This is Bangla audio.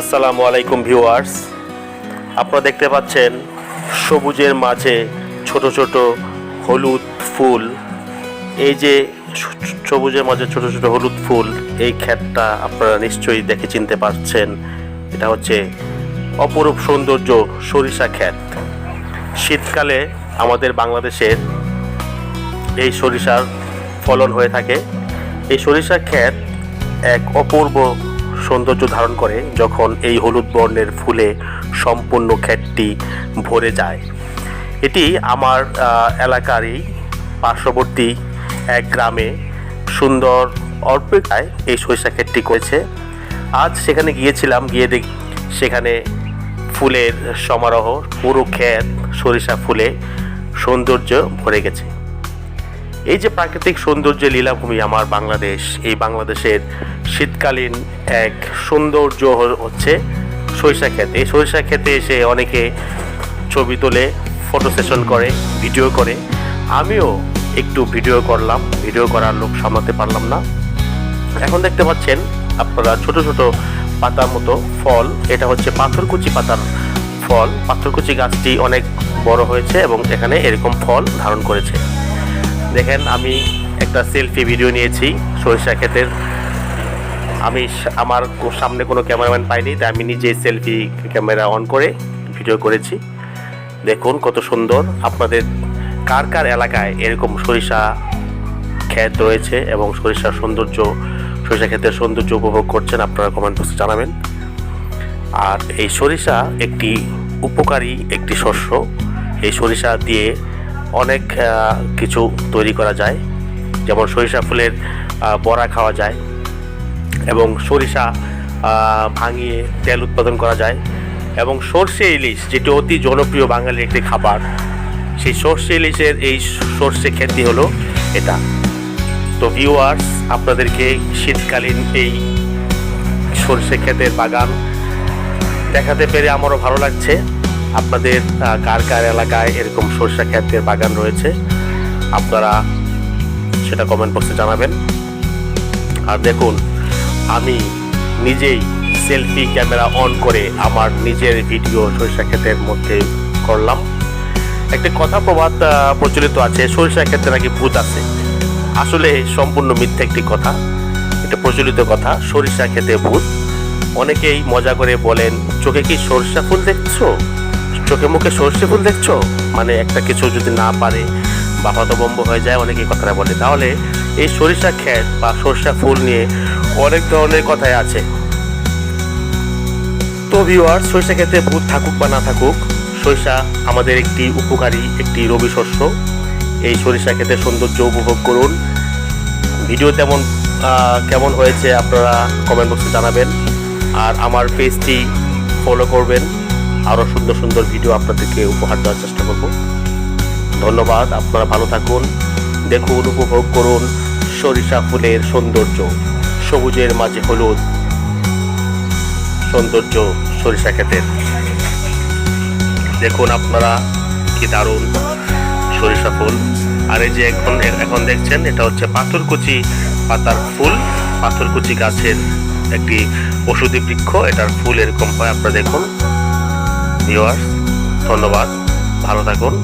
আসসালামু আলাইকুম ভিউয়ার্স। আপনারা দেখতে পাচ্ছেন সবুজের মাঝে ছোট ছোট হলুদ ফুল। এই যে সবুজের মাঝে ছোট ছোট হলুদ ফুল, এই ক্ষেতটা আপনারা নিশ্চয়ই দেখে চিনতে পারছেন। এটা হচ্ছে অপরূপ সৌন্দর্য সরিষা ক্ষেত। শীতকালে আমাদের বাংলাদেশের এই সরিষার ফলন হয়ে থাকে। এই সরিষা ক্ষেত এক অপূর্ব সৌন্দর্য ধারণ করে যখন এই হলুদ বর্ণের ফুলে সম্পূর্ণ ক্ষেতটি ভরে যায়। এটি আমার এলাকারই পার্শ্ববর্তী এক গ্রামে সুন্দর অর্পিকায় এই সরিষা ক্ষেতটি করেছে। আজ সেখানে গিয়েছিলাম, গিয়ে দেখ সেখানে ফুলের সমারোহ, পুরো ক্ষেত, সরিষা ফুলে সৌন্দর্য ভরে গেছে। এই যে প্রাকৃতিক সৌন্দর্যের লীলাভূমি আমার বাংলাদেশ, এই বাংলাদেশের শীতকালীন এক সৌন্দর্য হচ্ছে সরিষা ক্ষেত। এই সরিষা ক্ষেতে এসে অনেকে ছবি তোলে ফটো সেশন করে ভিডিও করে। আমিও একটু ভিডিও করলাম ভিডিও করার লোক সামলাতে পারলাম না। এখন দেখতে পাচ্ছেন আপনারা ছোট ছোট পাতার মতো ফল, এটা হচ্ছে পাথরকুচি পাতার ফল। পাথরকুচি গাছটি অনেক বড় হয়েছে এবং এখানে এরকম ফল ধারণ করেছে। দেখেন, আমি একটা সেলফি ভিডিও নিয়েছি সরিষা ক্ষেতের। আমি আমার সামনে কোনো ক্যামেরাম্যান পাইনি, তাই আমি নিজে সেলফি ক্যামেরা অন করে ভিডিও করেছি। দেখুন কত সুন্দর। আপনাদের কার কার এলাকায় এরকম সরিষা ক্ষেত রয়েছে এবং সরিষার সৌন্দর্য, সরিষা ক্ষেতের সৌন্দর্য উপভোগ করছেন, আপনারা কমেন্ট বক্সে জানাবেন। আর এই সরিষা একটি উপকারী একটি শস্য। এই সরিষা দিয়ে অনেক কিছু তৈরি করা যায়। যেমন সরিষা ফুলের বড়া খাওয়া যায় এবং সরিষা ভাঙিয়ে তেল উৎপাদন করা যায় এবং সর্ষে ইলিশ, যেটি অতি জনপ্রিয় বাঙালির একটি খাবার, সেই সর্ষে ইলিশের এই সর্ষে খেতি হলো এটা। তো ভিউয়ার্স আপনাদেরকে শীতকালীন এই সর্ষে ক্ষেতের বাগান দেখাতে পেরে আমারও ভালো লাগছে। আপনাদের কার কার এলাকায় এরকম সরষা ক্ষেতের বাগান রয়েছে, আপনারা সেটা কমেন্ট বক্সে জানাবেন। আর দেখুন, আমি নিজেই সেলফি ক্যামেরা অন করে আমার নিজের ভিডিও সরিষা ক্ষেতের মধ্যে করলাম। একটা কথা প্রবাদ প্রচলিত আছে, সরিষা ক্ষেত্রে নাকি ভূত আছে। আসলে সম্পূর্ণ মিথ্যা একটি কথা, এটা প্রচলিত কথা, সরিষা খেতে ভূত। অনেকেই মজা করে বলেন, চোখে কি সরষা ফুল দেখছ? চোখে মুখে সর্ষে ফুল দেখছ? মানে একটা কিছু যদি না পারে বা হতবম্ব হয়ে যায় অনেকেই কথাটা বলে। তাহলে এই সরিষা ক্ষেত বা সরষা ফুল নিয়ে অনেক ধরনের কথাই আছে। তো ভিউয়ার সরিষা ক্ষেতে ভূত থাকুক বা না থাকুক, সরিষা আমাদের একটি উপকারী, একটি রবি শস্য। এই সরিষা ক্ষেতের সৌন্দর্য উপভোগ করুন। ভিডিও তেমন কেমন হয়েছে আপনারা কমেন্ট বক্সে জানাবেন। আর আমার পেজটি ফলো করবেন। আরও সুন্দর সুন্দর ভিডিও আপনাদেরকে উপহার দেওয়ার চেষ্টা করব। ধন্যবাদ, আপনারা ভালো থাকুন। দেখুন, উপভোগ করুন সরিষা ফুলের সৌন্দর্য। সবুজের মাঝে হলুদ সৌন্দর্য সরিষা ক্ষেতের। দেখুন আপনারা কি দারুণ সরিষা ফুল। আর এই যে এখন এখন দেখছেন, এটা হচ্ছে পাথরকুচি পাতার ফুল। পাথরকুচি গাছের একটি ওষুধি বৃক্ষ, এটার ফুল এরকম হয়, আপনারা দেখুন। ভিওয়ার্স ধন্যবাদ। ভালো থাকুন।